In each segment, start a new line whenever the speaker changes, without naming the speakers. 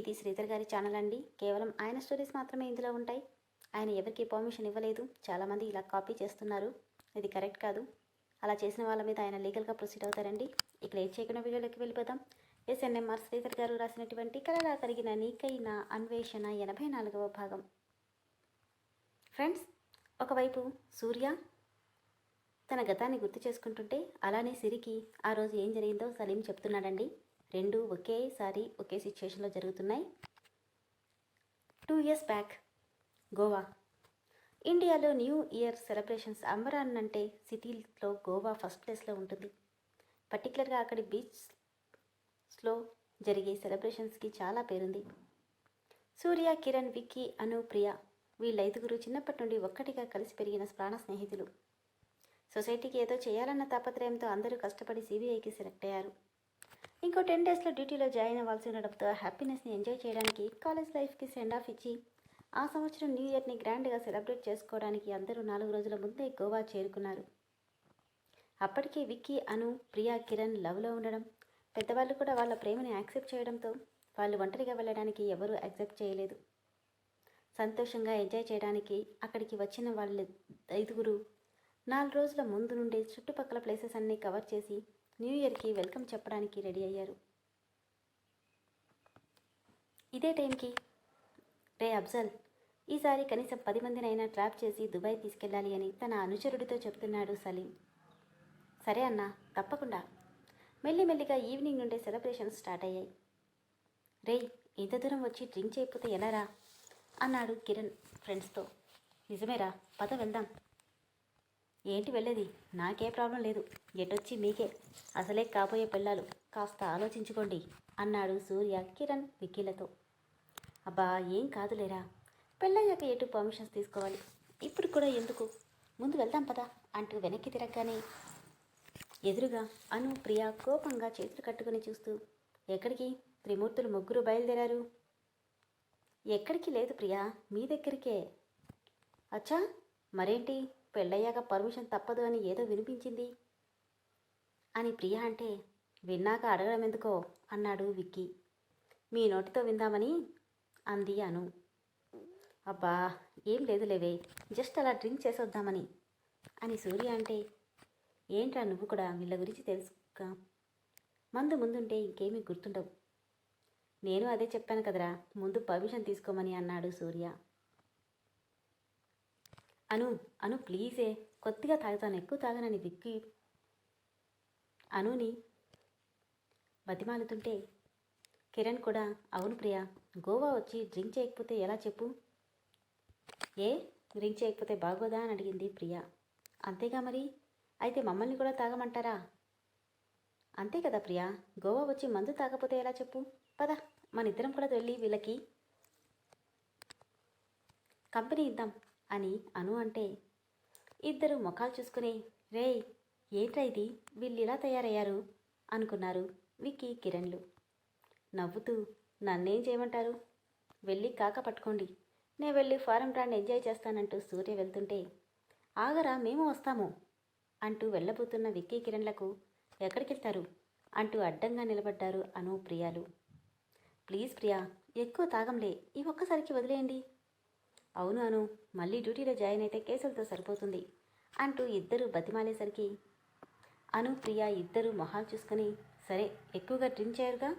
ఇది శ్రీధర్ గారి ఛానల్ అండి. కేవలం ఆయన స్టోరీస్ మాత్రమే ఇందులో ఉంటాయి. ఆయన ఎవరికి పర్మిషన్ ఇవ్వలేదు. చాలామంది ఇలా కాపీ చేస్తున్నారు. ఇది కరెక్ట్ కాదు. అలా చేసిన వాళ్ళ మీద ఆయన లీగల్గా ప్రొసీడ్ అవుతారండి. ఇక్కడ ఏం చేయకుండా వీడియోలోకి వెళ్ళిపోదాం. ఎస్ఎన్ఎంఆర్ శ్రీధర్ గారు రాసినటువంటి కలలా కరిగిన నీకైన అన్వేషణ ఎనభై నాలుగవ భాగం. ఫ్రెండ్స్ ఒకవైపు సూర్య తన గతాన్ని గుర్తు చేసుకుంటుంటే అలానే సిరికి ఆ రోజు ఏం జరిగిందో సలీం చెప్తున్నాడండి. రెండు ఒకేసారి ఒకే సిచ్యుయేషన్లో జరుగుతున్నాయి. Two years back Goa. ఇండియాలో న్యూ ఇయర్ సెలబ్రేషన్స్ అంబరాన్ అంటే సిటీలో గోవా ఫస్ట్ ప్లేస్లో ఉంటుంది. పర్టికులర్గా అక్కడి బీచ్స్లో జరిగే సెలబ్రేషన్స్కి చాలా పేరుంది. సూర్య కిరణ్ విక్కీ అను ప్రియ వీళ్ళైదుగురు చిన్నప్పటి నుండి ఒక్కటిగా కలిసి పెరిగిన ప్రాణ స్నేహితులు. సొసైటీకి ఏదో చేయాలన్న తాపత్రయంతో అందరూ కష్టపడి సిబిఐకి సెలెక్ట్ అయ్యారు. ఇంకో టెన్ డేస్లో డ్యూటీలో జాయిన్ అవ్వాల్సి ఉండడంతో హ్యాపీనెస్ని ఎంజాయ్ చేయడానికి కాలేజ్ లైఫ్కి సెండ్ ఆఫ్ ఇచ్చి ఆ సంవత్సరం న్యూ ఇయర్ని గ్రాండ్గా సెలబ్రేట్ చేసుకోవడానికి అందరూ నాలుగు రోజుల ముందే గోవా చేరుకున్నారు. అప్పటికే విక్కీ అను ప్రియా కిరణ్ లవ్లో ఉండడం పెద్దవాళ్ళు కూడా వాళ్ళ ప్రేమని యాక్సెప్ట్ చేయడంతో వాళ్ళు ఒంటరిగా వెళ్ళడానికి ఎవరూ యాక్సెప్ట్ చేయలేదు. సంతోషంగా ఎంజాయ్ చేయడానికి అక్కడికి వచ్చిన వాళ్ళ ఐదుగురు నాలుగు రోజుల ముందు నుండి చుట్టుపక్కల ప్లేసెస్ అన్నీ కవర్ చేసి న్యూ ఇయర్కి వెల్కమ్ చెప్పడానికి రెడీ అయ్యారు. ఇదే టైంకి రే అఫ్జల్ ఈసారి కనీసం పది మందినైనా ట్రాప్ చేసి దుబాయ్ తీసుకెళ్ళాలి అని తన అనుచరుడితో చెప్తున్నాడు సలీం. సరే అన్న తప్పకుండా. మెల్లిమెల్లిగా ఈవినింగ్ నుండే సెలబ్రేషన్స్ స్టార్ట్ అయ్యాయి. రే ఇంత దూరం వచ్చి డ్రింక్ చేయకపోతే ఎలారా అన్నాడు కిరణ్ ఫ్రెండ్స్తో. నిజమేరా పద వెళ్దాం. ఏంటి వెళ్ళేది? నాకే ప్రాబ్లం లేదు. ఎటొచ్చి మీకే? అసలే కాబోయే పిల్లలు. కాస్త ఆలోచించుకోండి అన్నాడు సూర్య కిరణ్ విక్కీలతో. అబ్బా ఏం కాదులేరా. పెళ్ళయ్యాక ఎటు పర్మిషన్స్ తీసుకోవాలి? ఇప్పుడు కూడా ఎందుకు? ముందు వెళ్దాం పదా అంటూ వెనక్కి తిరగగానే ఎదురుగా అను ప్రియ కోపంగా చేతులు కట్టుకుని చూస్తూ ఎక్కడికి? త్రిమూర్తులు ముగ్గురు బయలుదేరారు. ఎక్కడికి లేదు ప్రియా మీ దగ్గరికే. అచ్చా మరేంటి? పెళ్ళయ్యాక పర్మిషన్ తప్పదు అని ఏదో వినిపించింది? అని ప్రియ అంటే విన్నాక అడగడం ఎందుకో? అన్నాడు విక్కీ. మీ నోటితో విందామని? అంది అను. అబ్బా ఏం లేదులేవే జస్ట్ అలా డ్రింక్ చేసొద్దామని. అని సూర్య అంటే ఏంట్రా నువ్వు కూడా వీళ్ళ గురించి తెలుసుగా మందు ముందుంటే ఇంకేమీ గుర్తుండవు. నేను అదే చెప్పాను కదరా ముందు పర్మిషన్ తీసుకోమని అన్నాడు సూర్య. అను అను ప్లీజే కొద్దిగా తాగుతాను ఎక్కువ తాగనని విక్కి అనుని బతిమాలుతుంటే కిరణ్ కూడా అవును ప్రియా గోవా వచ్చి డ్రింక్ చేయకపోతే ఎలా చెప్పు? ఏ? డ్రింక్ చేయకపోతే బాగోదా అని అడిగింది ప్రియా. అంతేగా మరి? అయితే మమ్మల్ని కూడా తాగమంటారా? అంతే కదా ప్రియా. గోవా వచ్చి మందు తాగపోతే ఎలా చెప్పు? పద మన ఇద్దరం కూడా వెళ్ళి వీళ్ళకి కంపెనీ ఇద్దాం. అని అను అంటే ఇద్దరు ముఖాలు చూసుకుని రే ఏంట్రా ఇది? వీళ్ళు ఇలా తయారయ్యారు? అనుకున్నారు విక్కీ కిరణ్లు. నవ్వుతూ నన్నేం చేయమంటారు? వెళ్ళి కాక పట్టుకోండి. నే వెళ్ళి ఫారం బ్రాండ్ ఎంజాయ్ చేస్తానంటూ సూర్య వెళ్తుంటే ఆగరా మేము వస్తాము అంటూ వెళ్ళబోతున్న విక్కీ కిరణ్లకు ఎక్కడికి వెళ్తారు? అంటూ అడ్డంగా నిలబడ్డారు అను ప్రియాలు. ప్లీజ్ ప్రియా ఎక్కువ తాగంలే. ఈ ఒక్కసారికి వదిలేయండి. అవును అను మళ్ళీ డ్యూటీలో జాయిన్ అయితే కేసులతో సరిపోతుంది అంటూ ఇద్దరు బతిమాలేసరికి. అను ప్రియ ఇద్దరు మొహాలు చూసుకొని సరే ఎక్కువగా డ్రింక్ చేయరుగా?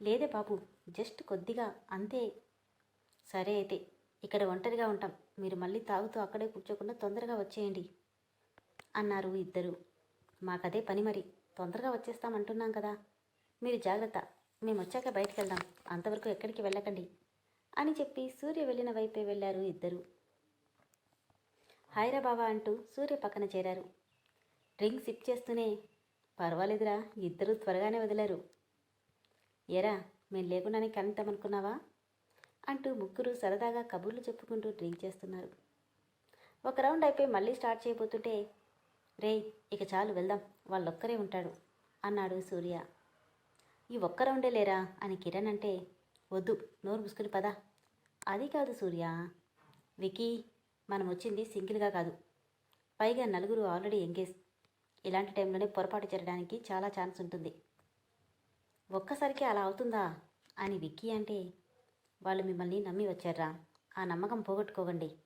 లేదే బాబు జస్ట్ కొద్దిగా అంతే. సరే అయితే ఇక్కడ ఒంటరిగా ఉంటాం. మీరు మళ్ళీ తాగుతూ అక్కడే కూర్చోకుండా తొందరగా వచ్చేయండి అన్నారు ఇద్దరు. మాకదే పని మరి తొందరగా వచ్చేస్తామంటున్నాం కదా. మీరు జాగ్రత్త మేము వచ్చాక బయటకు వెళ్దాం అంతవరకు ఎక్కడికి వెళ్ళకండి. అని చెప్పి సూర్య వెళ్ళిన వైపే వెళ్ళారు ఇద్దరు. హాయ్రా బావా అంటూ సూర్య పక్కన చేరారు. డ్రింక్ సిప్ చేస్తూనే పర్వాలేదురా ఇద్దరు త్వరగానే వదిలారు. ఎరా మేము లేకుండానే కలుద్దామనుకున్నావా అంటూ ముగ్గురు సరదాగా కబుర్లు చెప్పుకుంటూ డ్రింక్ చేస్తున్నారు. ఒక రౌండ్ అయిపోయి మళ్ళీ స్టార్ట్ చేయబోతుంటే రే ఇక చాలు వెళ్దాం వాళ్ళొక్కరే ఉంటాడు అన్నాడు సూర్య. ఈ ఒక్క రౌండే లేరా? అని కిరణ్ అంటే వద్దు నోరు మూసుకుని పదా. అది కాదు సూర్య. వికీ మనం వచ్చింది సింగిల్గా కాదు. పైగా నలుగురు ఆల్రెడీ ఎంగేజ్. ఇలాంటి టైంలోనే పొరపాటు జరగడానికి చాలా ఛాన్స్ ఉంటుంది. ఒక్కసారికి అలా అవుతుందా? అని విక్కీ అంటే వాళ్ళు మిమ్మల్ని నమ్మి వచ్చారా ఆ నమ్మకం పోగొట్టుకోకండి.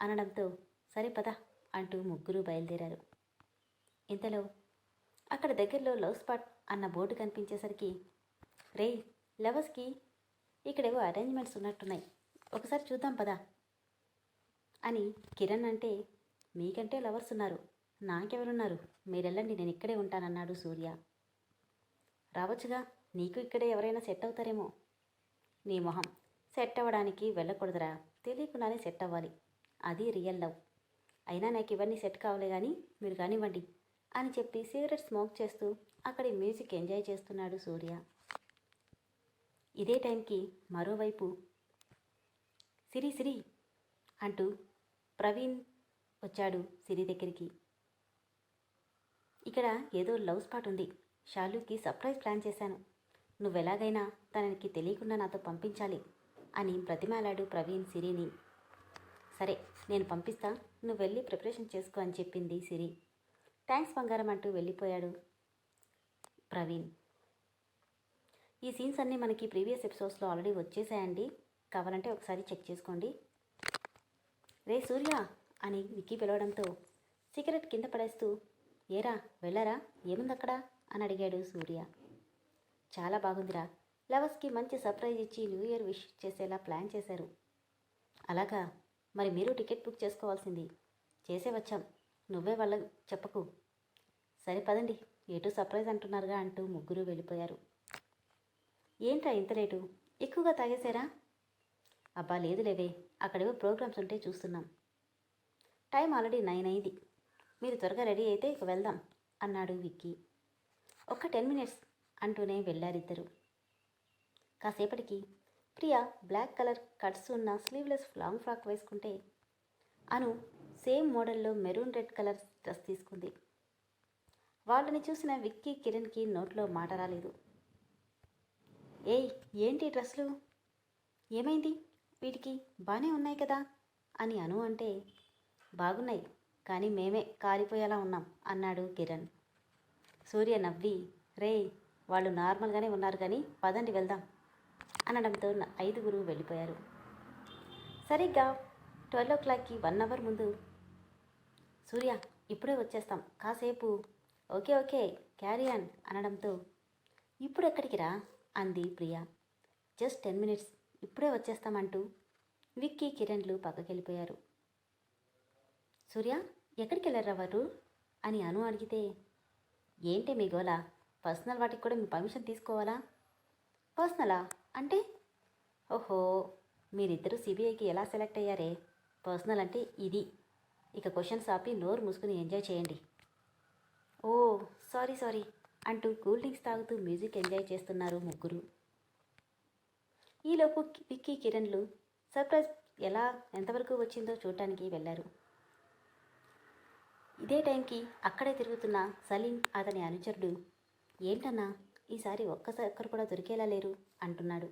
అనడంతో సరే పద అంటూ ముగ్గురు బయలుదేరారు. ఇంతలో అక్కడ దగ్గరలో లవ్ స్పాట్ అన్న బోర్డు కనిపించేసరికి రే లవర్స్కి ఇక్కడేవో అరేంజ్మెంట్స్ ఉన్నట్టున్నాయి. ఒకసారి చూద్దాం పదా. అని కిరణ్ అంటే మీకంటే లవర్స్ ఉన్నారు. నాకెవరున్నారు? మీరెళ్ళండి నేను ఇక్కడే ఉంటానన్నాడు సూర్య. రావచ్చుగా నీకు ఇక్కడే ఎవరైనా సెట్ అవుతారేమో? నీ మొహం సెట్ అవ్వడానికి వెళ్ళకూడదురా. తెలియకుండానే సెట్ అవ్వాలి. అది రియల్ లవ్. అయినా నాకు ఇవన్నీ సెట్ కావాలి కానీ మీరు కానివ్వండి అని చెప్పి సిగరెట్ స్మోక్ చేస్తూ అక్కడి మ్యూజిక్ ఎంజాయ్ చేస్తున్నాడు సూర్య. ఇదే టైంకి మరోవైపు సిరి సిరి అంటూ ప్రవీణ్ వచ్చాడు సిరి దగ్గరికి. ఇక్కడ ఏదో లవ్ స్పాట్ ఉంది. షాలుకి సర్ప్రైజ్ ప్లాన్ చేశాను. నువ్వెలాగైనా తనకి తెలియకుండా నాతో పంపించాలి అని బ్రతిమాలాడు ప్రవీణ్ సిరిని. సరే నేను పంపిస్తా. నువ్వు వెళ్ళి ప్రిపరేషన్ చేసుకో అని చెప్పింది సిరి. థ్యాంక్స్ బంగారం అంటూ వెళ్ళిపోయాడు ప్రవీణ్. ఈ సీన్స్ అన్నీ మనకి ప్రీవియస్ ఎపిసోడ్స్లో ఆల్రెడీ వచ్చేసాయండి. కావాలంటే ఒకసారి చెక్ చేసుకోండి. రే సూర్య అని విక్కీ పిలవడంతో సిగరెట్ కింద పడేస్తూ ఏరా వెళ్ళారా? ఏముంది అక్కడ? అని అడిగాడు సూర్య. చాలా బాగుందిరా. లవర్స్కి మంచి సర్ప్రైజ్ ఇచ్చి న్యూ ఇయర్ విష్ చేసేలా ప్లాన్ చేశారు. అలాగా? మరి మీరు టికెట్ బుక్ చేసుకోవాల్సింది. చేసే వచ్చాం. నువ్వే వాళ్ళ చెప్పకు. సరే పదండి. ఎటు సర్ప్రైజ్ అంటున్నారుగా అంటూ ముగ్గురు వెళ్ళిపోయారు. ఏంట్రా ఇంత లేటు? ఎక్కువగా తాగేశారా? అబ్బా లేదు లేవే. అక్కడేవో ప్రోగ్రామ్స్ ఉంటే చూస్తున్నాం. టైం ఆల్రెడీ నైన్ అయింది. మీరు త్వరగా రెడీ అయితే ఇక వెళ్దాం అన్నాడు విక్కీ. ఒక్క టెన్ మినిట్స్ అంటూనే వెళ్ళారిద్దరు. కాసేపటికి ప్రియా బ్లాక్ కలర్ కట్స్ ఉన్న స్లీవ్లెస్ లాంగ్ ఫ్రాక్ వేసుకుంటే అను సేమ్ మోడల్లో మెరూన్ రెడ్ కలర్ డ్రెస్ తీసుకుంది. వాళ్ళని చూసిన విక్కీ కిరణ్కి నోట్లో మాట రాలేదు. ఏయ్ ఏంటి డ్రెస్లు ఏమైంది? వీటికి బాగానే ఉన్నాయి కదా? అని అను అంటే బాగున్నాయి కానీ మేమే కాలిపోయేలా ఉన్నాం అన్నాడు కిరణ్. సూర్య నవ్వి రే వాళ్ళు నార్మల్గానే ఉన్నారు కానీ పదండి వెళ్దాం అనడంతో ఐదుగురు వెళ్ళిపోయారు. సరిగ్గా ట్వెల్వ్ ఓ క్లాక్కి వన్ అవర్ ముందు సూర్య ఇప్పుడే వచ్చేస్తాం కాసేపు. ఓకే ఓకే క్యారియన్ అనడంతో ఇప్పుడు ఎక్కడికి రా? అంది ప్రియా. Just ten minutes. ఇప్పుడే వచ్చేస్తామంటూ విక్కీ కిరణ్లు పక్కకెళ్ళిపోయారు. సూర్య ఎక్కడికి వెళ్ళారా వారు అని అను అడిగితే ఏంటి మీ గోలా? పర్సనల్ వాటికి కూడా మీ పర్మిషన్ తీసుకోవాలా? పర్సనలా? అంటే? ఓహో మీరిద్దరూ సిబిఐకి ఎలా సెలెక్ట్ అయ్యారే? పర్సనల్ అంటే ఇది. ఇక క్వశ్చన్స్ ఆపి నోరు మూసుకుని ఎంజాయ్ చేయండి. ఓ సారీ సారీ అంటూ కూల్ డ్రింక్స్ తాగుతూ మ్యూజిక్ ఎంజాయ్ చేస్తున్నారు ముగ్గురు. ఈలోపు విక్కీ కిరణ్లు సర్ప్రైజ్ ఎలా ఎంతవరకు వచ్చిందో చూడటానికి వెళ్ళారు. ఇదే టైంకి అక్కడే తిరుగుతున్న సలీం అతని అనుచరుడు ఏంటన్నా ఈసారి ఒక్కసారి ఒక్కరు కూడా దొరికేలా లేరు? అంటున్నాడు.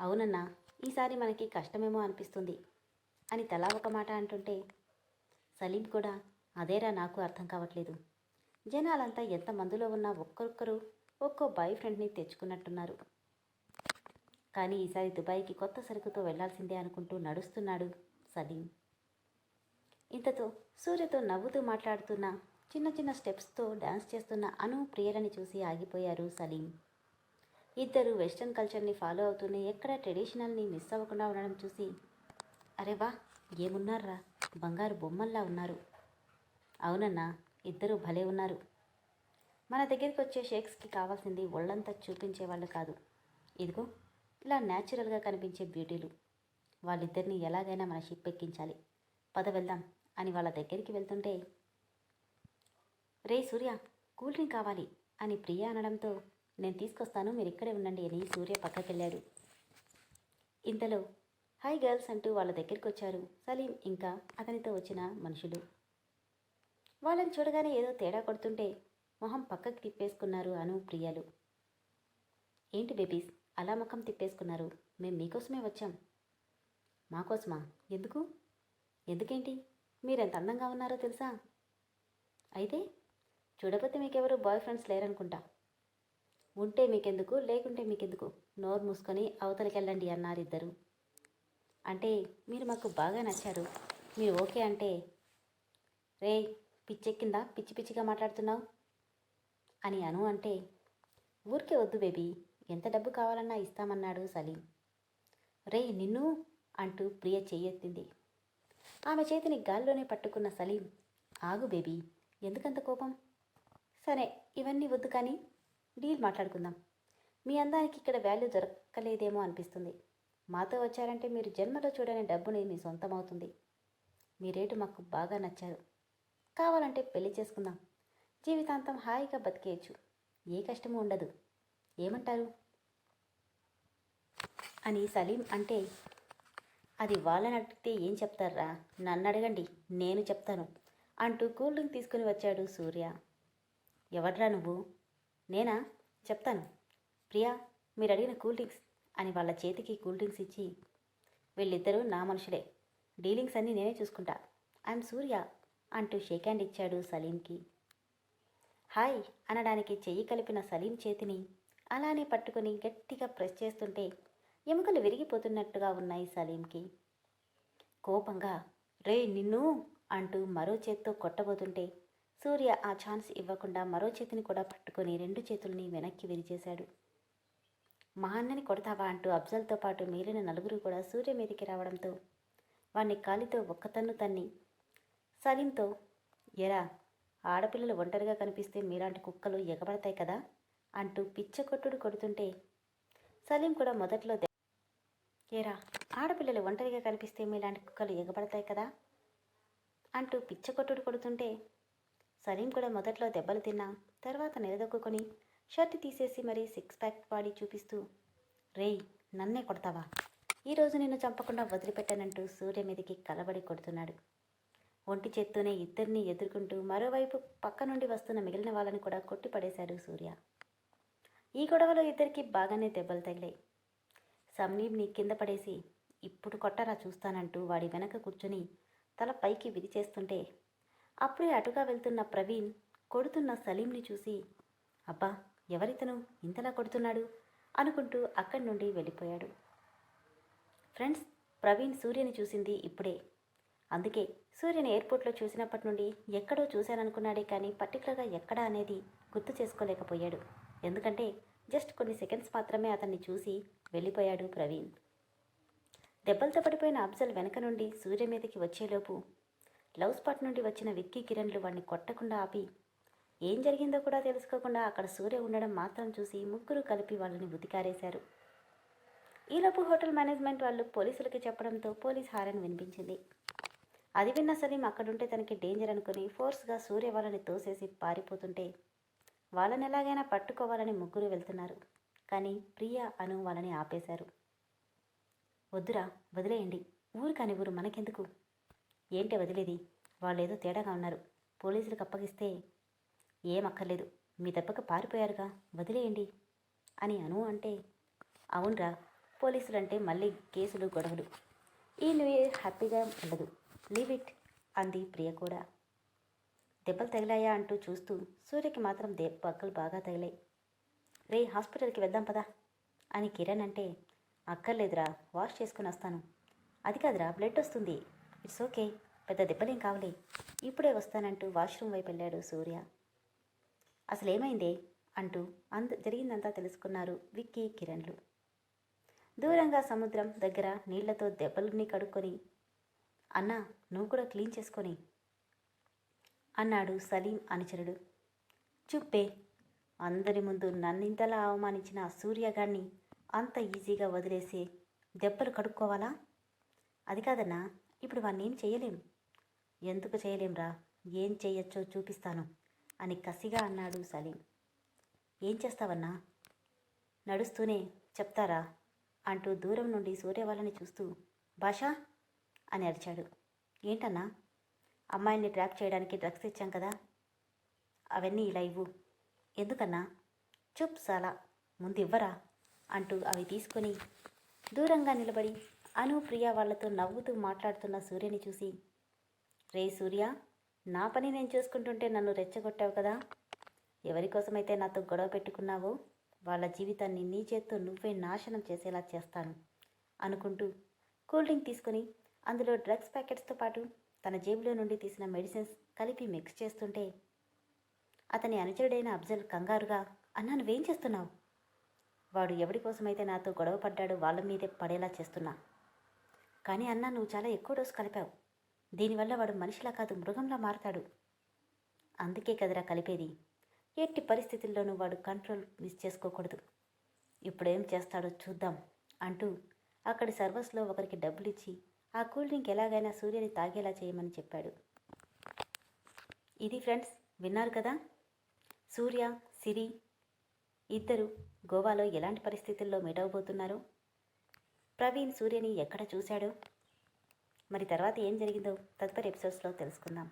అవునన్నా ఈసారి మనకి కష్టమేమో అనిపిస్తుంది అని తలా ఒక మాట అంటుంటే సలీం కూడా అదేరా నాకు అర్థం కావట్లేదు. జనాలంతా ఎంత మందులో ఉన్నా ఒక్కొక్కరు ఒక్కో బాయ్ ఫ్రెండ్ని తెచ్చుకున్నట్టున్నారు. కానీ ఈసారి దుబాయ్కి కొత్త సరుకుతో వెళ్ళాల్సిందే అనుకుంటూ నడుస్తున్నాడు సలీం. ఇంతతో సూర్యతో నవ్వుతూ మాట్లాడుతున్న చిన్న చిన్న స్టెప్స్తో డ్యాన్స్ చేస్తున్న అను ప్రియలని చూసి ఆగిపోయారు సలీం. ఇద్దరు వెస్ట్రన్ కల్చర్ని ఫాలో అవుతూనే ఎక్కడ ట్రెడిషనల్ని మిస్ అవ్వకుండా ఉండడం చూసి అరే వా ఏమున్నారా బంగారు బొమ్మల్లా ఉన్నారు. అవునన్నా ఇద్దరు భలే ఉన్నారు. మన దగ్గరికి వచ్చే షేక్స్కి కావాల్సింది ఒళ్ళంతా చూపించే వాళ్ళు కాదు. ఇదిగో ఇలా న్యాచురల్గా కనిపించే బ్యూటీలు వాళ్ళిద్దరిని ఎలాగైనా మన షిప్ ఎక్కించాలి. పద వెళ్దాం అని వాళ్ళ దగ్గరికి వెళ్తుంటే రే సూర్య కూల్ డ్రింక్ కావాలి అని ప్రియ అనడంతో నేను తీసుకొస్తాను మీరు ఇక్కడే ఉండండి అని సూర్య పక్కకెళ్ళాడు ఇంతలో హాయ్ గర్ల్స్ అంటూ వాళ్ళ దగ్గరికి వచ్చారు సలీం ఇంకా అతనితో వచ్చిన మనుషులు. వాళ్ళని చూడగానే ఏదో తేడా కొడుతుంటే మొహం పక్కకి తిప్పేసుకున్నారు అను ప్రియాలు. ఏంటి బేబీస్ అలా ముఖం తిప్పేసుకున్నారు. మేము మీకోసమే వచ్చాం. మాకోసమా ఎందుకు? ఎందుకేంటి? మీరెంత అందంగా ఉన్నారో తెలుసా? అయితే చూడకపోతే మీకెవరు బాయ్ ఫ్రెండ్స్ లేరనుకుంటా. ఉంటే మీకెందుకు? లేకుంటే మీకెందుకు? నోరు మూసుకొని అవతలికి వెళ్ళండి అన్నారు ఇద్దరు అంటే మీరు మాకు బాగా నచ్చారు. మీరు ఓకే అంటే రే పిచ్చెక్కిందా? పిచ్చి పిచ్చిగా మాట్లాడుతున్నావు? అని అను అంటే ఊరికే వద్దు బేబీ. ఎంత డబ్బు కావాలన్నా ఇస్తామన్నాడు సలీం. రే నిన్ను అంటూ ప్రియ చెయ్యెత్తింది ఆమె చేతిని గాల్లోనే పట్టుకున్న సలీం ఆగు బేబీ ఎందుకంత కోపం? సరే ఇవన్నీ వద్దు కానీ డీల్ మాట్లాడుకుందాం. మీ అందానికి ఇక్కడ వాల్యూ దొరకలేదేమో అనిపిస్తుంది. మాతో వచ్చారంటే మీరు జన్మలో చూడని డబ్బుని మీ సొంతమవుతుంది. మీ రేటు మాకు బాగా నచ్చారు. కావాలంటే పెళ్ళి చేసుకుందాం. జీవితాంతం హాయిగా బతికేయచ్చు. ఏ కష్టము ఉండదు. ఏమంటారు? అని సలీం అంటే అది వాళ్ళని అడిగితే ఏం చెప్తారా? నన్ను అడగండి నేను చెప్తాను అంటూ కూల్ డ్రింక్ తీసుకుని వచ్చాడు సూర్య. ఎవడ్రా నువ్వు? నేనా? చెప్తాను. ప్రియా మీరు అడిగిన కూల్ డ్రింక్స్ అని వాళ్ళ చేతికి కూల్ డ్రింక్స్ ఇచ్చి వీళ్ళిద్దరూ నా మనుషులే. డీలింగ్స్ అన్నీ నేనే చూసుకుంటా. ఐఎమ్ సూర్య అంటూ షేక్ హ్యాండ్ ఇచ్చాడు సలీంకి. హాయ్ అనడానికి చెయ్యి కలిపిన సలీం చేతిని అలానే పట్టుకుని గట్టిగా ప్రెస్ చేస్తుంటే ఎముకలు విరిగిపోతున్నట్టుగా ఉన్నాయి సలీంకి. కోపంగా రే నిన్ను! అంటూ మరో చేత్తో కొట్టబోతుంటే సూర్య ఆ ఛాన్స్ ఇవ్వకుండా మరో చేతిని కూడా పట్టుకొని రెండు చేతుల్ని వెనక్కి విరిచేశాడు. మా అన్నని కొడతావా? అంటూ అఫ్జల్తో పాటు మిగిలిన నలుగురు కూడా సూర్య మీదకి రావడంతో వాణ్ణి కాలితో ఒక్కతన్ను తన్ని సలీంతో ఎరా ఆడపిల్లలు ఒంటరిగా కనిపిస్తే మీలాంటి కుక్కలు ఎగబడతాయి కదా? అంటూ పిచ్చకొట్టుడు కొడుతుంటే సలీం కూడా మొదట్లో ఏరా ఆడపిల్లలు ఒంటరిగా కనిపిస్తే మీలాంటి కుక్కలు ఎగబడతాయి కదా? అంటూ పిచ్చకొట్టుడు కొడుతుంటే సలీం కూడా మొదట్లో దెబ్బలు తిన్నా తర్వాత నిలదొక్కుని షర్ట్ తీసేసి మరీ సిక్స్ ప్యాక్ బాడీ చూపిస్తూ రేయ్ నన్నే కొడతావా? ఈరోజు నిన్ను చంపకుండా వదిలిపెట్టానంటూ సూర్య మీదకి కలబడి కొడుతున్నాడు. ఒంటి చేత్తోనే ఇద్దరిని ఎదుర్కొంటూ మరోవైపు పక్క నుండి వస్తున్న మిగిలిన వాళ్ళని కూడా కొట్టిపడేశాడు సూర్య. ఈ గొడవలో ఇద్దరికి బాగానే దెబ్బలు తగిలాయి. సమీప్ని కింద పడేసి ఇప్పుడు కొట్టరా చూస్తానంటూ వాడి వెనక కూర్చుని తల పైకి విరిచేస్తుంటే అప్పుడే అటుగా వెళ్తున్న ప్రవీణ్ కొడుతున్న సలీంని చూసి అబ్బా ఎవరితను? ఇంతలా కొడుతున్నాడు? అనుకుంటూ అక్కడి నుండి వెళ్ళిపోయాడు. ఫ్రెండ్స్ ప్రవీణ్ సూర్యని చూసింది ఇప్పుడే. అందుకే సూర్యని ఎయిర్పోర్ట్లో చూసినప్పటి నుండి ఎక్కడో చూశాననుకున్నాడే కానీ పర్టికులర్గా ఎక్కడా అనేది గుర్తు చేసుకోలేకపోయాడు. ఎందుకంటే జస్ట్ కొన్ని సెకండ్స్ మాత్రమే అతన్ని చూసి వెళ్ళిపోయాడు ప్రవీణ్. దెబ్బలతో పడిపోయిన అఫ్జల్ వెనక నుండి సూర్య మీదకి వచ్చేలోపు లవ్ స్పాట్ నుండి వచ్చిన విక్కీ కిరణ్లు వాడిని కొట్టకుండా ఆపి ఏం జరిగిందో కూడా తెలుసుకోకుండా అక్కడ సూర్య ఉండడం మాత్రం చూసి ముగ్గురు కలిపి వాళ్ళని ఉతికారేశారు. ఈలోపు హోటల్ మేనేజ్మెంట్ వాళ్ళు పోలీసులకి చెప్పడంతో పోలీస్ హారన్ వినిపించింది. అది విన్న సలీం అక్కడుంటే తనకి డేంజర్ అనుకుని ఫోర్స్గా సూర్య వాళ్ళని తోసేసి పారిపోతుంటే వాళ్ళని ఎలాగైనా పట్టుకోవాలని ముగ్గురు వెళ్తున్నారు. కానీ ప్రియా అను వాళ్ళని ఆపేశారు. వద్దురా వదిలేయండి. ఊరు కాని ఊరు మనకెందుకు? ఏంటి వదిలేది? వాళ్ళేదో తేడాగా ఉన్నారు. పోలీసులకు అప్పగిస్తే ఏం అక్కర్లేదు. మీ దెబ్బకు పారిపోయారుగా. వదిలేయండి. అని అను అంటే అవునరా పోలీసులంటే మళ్ళీ కేసులు గొడవలు. ఈ న్యూ ఇయర్ హ్యాపీగా ఉండదు. లీవ్ ఇట్ అంది ప్రియ కూడా. దెబ్బలు తగిలాయా అంటూ చూస్తూ సూర్యకి మాత్రం దెబ్బలు బాగా తగిలాయి. రే హాస్పిటల్కి వెళ్దాం పదా అని కిరణ్ అంటే అక్కర్లేదురా వాష్ చేసుకుని వస్తాను. అది కాదురా బ్లడ్ వస్తుంది. ఇట్స్ ఓకే పెద్ద దెబ్బలేం కావలే. ఇప్పుడే వస్తానంటూ వాష్రూమ్ వైపు వెళ్ళాడు సూర్య. అసలు ఏమైందే అంటూ అంత జరిగిందంతా తెలుసుకున్నారు విక్కీ కిరణ్లు. దూరంగా సముద్రం దగ్గర నీళ్ళతో దెబ్బలని కడుక్కొని అన్నా నువ్వు కూడా క్లీన్ చేసుకొని అన్నాడు సలీం అనుచరుడు. చుప్పే అందరి ముందు నన్నింతలా అవమానించిన సూర్యగాణ్ణి అంత ఈజీగా వదిలేసి దెబ్బలు కడుక్కోవాలా? అది కాదన్నా ఇప్పుడు వాణ్ణేం ఏం చేయలేం. ఎందుకు చేయలేంరా? ఏం చేయొచ్చో చూపిస్తాను అని కసిగా అన్నాడు సలీం. ఏం చేస్తావన్నా? నడుస్తూనే చెప్తారా? అంటూ దూరం నుండి సూర్య చూస్తూ భాషా అని అరిచాడు. ఏంటన్నా? అమ్మాయిని ట్రాప్ చేయడానికి డ్రగ్స్ ఇచ్చాం కదా. అవన్నీ ఇలా ఇవ్వు. ఎందుకన్నా? చూప్ సాలా ముందు ఇవ్వరా? అంటూ అవి తీసుకొని దూరంగా నిలబడి అను ప్రియ వాళ్ళతో నవ్వుతూ మాట్లాడుతున్న సూర్యని చూసి రే సూర్య నా పని నేను చూసుకుంటుంటే నన్ను రెచ్చగొట్టావు కదా. ఎవరికోసమైతే నాతో గొడవ పెట్టుకున్నావో వాళ్ళ జీవితాన్ని నీ చేత్తో నువ్వే నాశనం చేసేలా చేస్తాను అనుకుంటూ కూల్ డ్రింక్ తీసుకొని అందులో డ్రగ్స్ ప్యాకెట్స్తో పాటు తన జేబులో నుండి తీసిన మెడిసిన్స్ కలిపి మిక్స్ చేస్తుంటే అతని అనుచరుడైన అఫ్జల్ కంగారుగా అన్నా నువ్వేం చేస్తున్నావు? వాడు ఎవడి కోసమైతే నాతో గొడవ పడ్డాడు వాళ్ళ మీదే పడేలా చేస్తున్నా. కానీ అన్నా నువ్వు చాలా ఎక్కువ డోసు కలిపావు. దీనివల్ల వాడు మనిషిలా కాదు మృగంలా మారతాడు. అందుకే కదరా కలిపేది. ఎట్టి పరిస్థితుల్లోనూ వాడు కంట్రోల్ మిస్ చేసుకోకూడదు. ఇప్పుడేం చేస్తాడో చూద్దాం అంటూ అక్కడి సర్వస్లో ఒకరికి డబ్బులు ఇచ్చి ఆ కూల్ డ్రింక్ ఎలాగైనా సూర్యని తాగేలా చేయమని చెప్పాడు. ఇది ఫ్రెండ్స్ విన్నారు కదా? సూర్య సిరి ఇద్దరు గోవాలో ఎలాంటి పరిస్థితుల్లో మెటవబోతున్నారో ప్రవీణ్ సూర్యని ఎక్కడ చూశాడో? మరి తర్వాత ఏం జరిగిందో తదుపరి ఎపిసోడ్స్లో తెలుసుకుందాం.